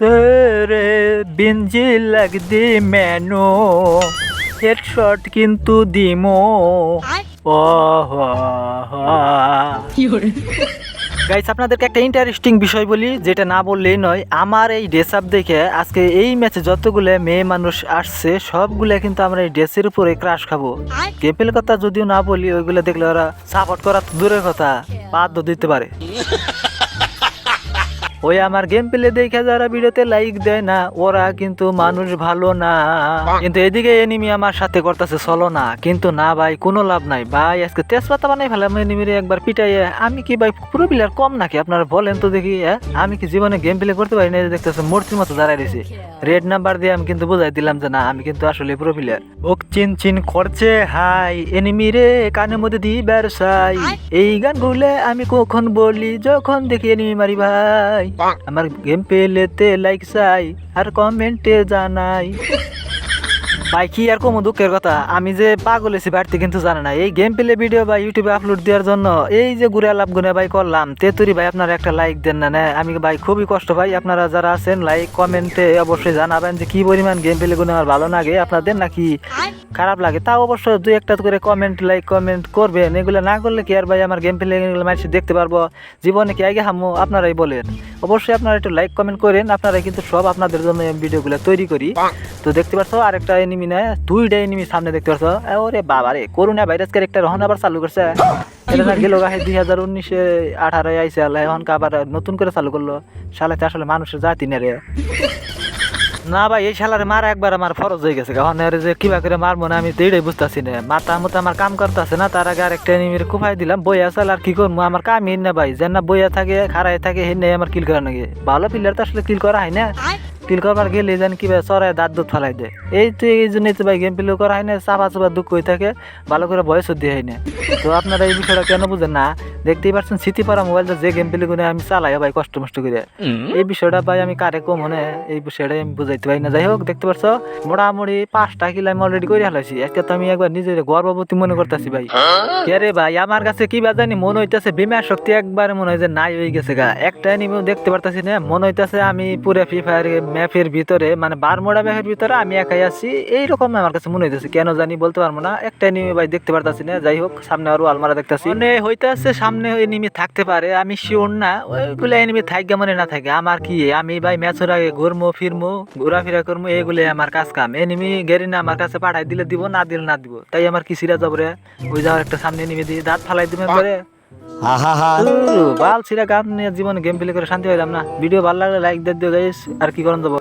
তেরে বিঞ্জি লাগদি menu. Headshot কিন্তু দিমো। Guys আপনাদেরকে একটা ইন্টারেস্টিং বিষয় বলি যেটা না বললেই নয়। আমার এই ড্রেস আপ দেখে আজকে এই ম্যাচে যতগুলো মেয়ে মানুষ আসছে সবগুলো কিন্তু আমরা এই ড্রেসের উপরে ক্রাশ খাব। গেমের কথা যদিও না বলি ওইগুলো দেখলে ওরা সাপোর্ট করা তো দূরের কথা। বাধ্য দিতে পারে। ওই আমার গেম প্লে দেখে যারা ভিডিওতে লাইক দেয় না, ওরা কিন্তু মানুষ ভালো না। কিন্তু এদিকে এনিমি আমার সাথে করতেছে, চলো না। কিন্তু না ভাই, কোনো লাভ নাই। ভাই, আজকে তেজপাতা বানাই ফেলাম এনিমিরে একবার পিটাইয়ে। আমি কি ভাই পুরো প্লেয়ার কম নাকি? আপনারা বলেন তো দেখি হ্যাঁ? আমি কি জীবনে গেম প্লে করতে পারি না? দেখতেছে মূর্তির মতো দাঁড়াই রয়েছে। রেড নাম্বার দিয়ে আমি কিন্তু বুঝাই দিলাম যে, না, আমি কিন্তু আসলে পুরো প্লেয়ার ওক চিন চিন করছে, হাই এনিমি রে কানের মধ্যে দি ব্যবসায় এই গান গুলে আমি কখন বলি? যখন দেখি এনিমি মারি ভাই। আমার গেম পেলেতে লাইক চাই আর কমেন্টে জানাই। ভাই কি আর কম দুঃখের কথা? আমি যে পাগল হয়েছি বাড়তে কিন্তু জানে না। এই গেম প্লে ভিডিও বা ইউটিউবে আপলোড দেওয়ার জন্য এই যে ঘুরে লাভ গুনে ভাই করলাম তেতুরি ভাই আপনারা একটা লাইক দেন না না। আমি ভাই খুবই কষ্ট ভাই আপনারা যারা আছেন লাইক কমেন্টে অবশ্যই জানাবেন যে কি পরিমাণ গেম প্লে গুনে আমার ভালো লাগে। আপনাদের নাকি? খারাপ লাগে। তাও অবশ্য দুই একটা করে কমেন্ট লাইক কমেন্ট করবেন। এগুলো না করলে কি আর ভাই আমার গেম প্লে মানুষ দেখতে পারব? জীবনে কি আগে হামো আপনারাই বলেন। অবশ্যই আপনারা একটু লাইক কমেন্ট করেন। আপনারাই কিন্তু সব আপনাদের জন্য ভিডিওগুলো তৈরি করি। তো দেখতে পারছ, আরেকটা এনিমি না দুইটা এনিমি সামনে দেখতে পারছ। ওরে বাবা রে করোনা ভাইরাস ক্যারেক্টার এখন আবার চালু করছে। এটা গেল দুই হাজার উনিশে আঠারোয় আইসে আল্লাহ, এখন আবার নতুন করে চালু করল। শালাতে আসলে মানুষের জাতি না রে না ভাই, এই শালারে মারা একবার আমার ফরজ হয়ে গেছে এখন এর যে কিবা করে মারবো না, আমি তো এটাই বুঝতেছি না। মাথা মতো আমার কাম করতেছে না, তার আগে আরেকটা এনিমির কুফাই দিলাম। বইয়া চাল আর কি করব? আমার কামই না ভাই, যেন না বইয়া থাকে খারাই থাকে, হেন আমার কিল করা নাকি ভালো প্লেয়ার তো আসলে কিল করা হয় না। কিল করবার গেলে যেন কিবা চড়ায়, দাঁত দুধ ফেলাই দেয়। এই তো এই জন্যই তো ভাই গেম প্লে করা হয় না চাপা চাপা দুঃখ হয়ে থাকে, ভালো করে বয়সও দিয়ে হয় না। তো আপনারা এই বিষয়টা কেন বুঝেন না? দেখতেই পাচ্ছেন স্মৃতি পারা মোবাইলটা যে গেম প্লে করে আমি চালাই ভাই কষ্ট মষ্ট করে। এই বিষয়টা ভাই আমি কারে কম হনে? এই বিষয়টা আমি বুঝাইতে পারি না। যাই হোক দেখতে পারছ মোটামুটি পাঁচটা কিলো আমি অলরেডি করে হালাইছি আজকে তো আমি একবার নিজের গর্ভবতী মনে করতেছি ভাই। কে ভাই আমার কাছে কি বা জানি মনে হইতেছে বিমার শক্তি একবারে মনে হয় যে নাই হয়ে গেছে গা। একটা এনিমিও দেখতে পারতাছি না মনে হইতেছে আমি পুরো ফ্রি ফায়ার ম্যাপের ভিতরে মানে বারমোড়া ম্যাপের ভিতরে আমি একাই আছি। এইরকম আমার কাছে মনে হইতেছে কেন জানি বলতে পারব না। একটা এনিমি ভাই দেখতে পারতাছি না যাই হোক সামনে আরও আলমারা দেখতাছি। মানে হইতেছে সামনে এনিমি থাকতে পারে আমি শিওর না। ওইগুলো এনিমি থাকবে মনে না থাকে আমার কি আমি ভাই ম্যাচের আগে ঘুরমো ফিরমো ঘোরাফেরা করব এগুলো আমার কাজ কাম। এনিমি গেরি না আমার কাছে পাঠাই দিলে দিব না দিলে না দিব। তাই আমার কি সিরা যাব রে? ওই যাওয়ার একটা সামনে এনিমি দিয়ে দাঁত ফালাই দিবে করে বাল সিরা গান নিয়ে জীবনে গেম প্লে করে শান্তি পাইলাম না। ভিডিও ভালো লাগলে লাইক দিয়ে দিও গাইস আর কি করেন যাব?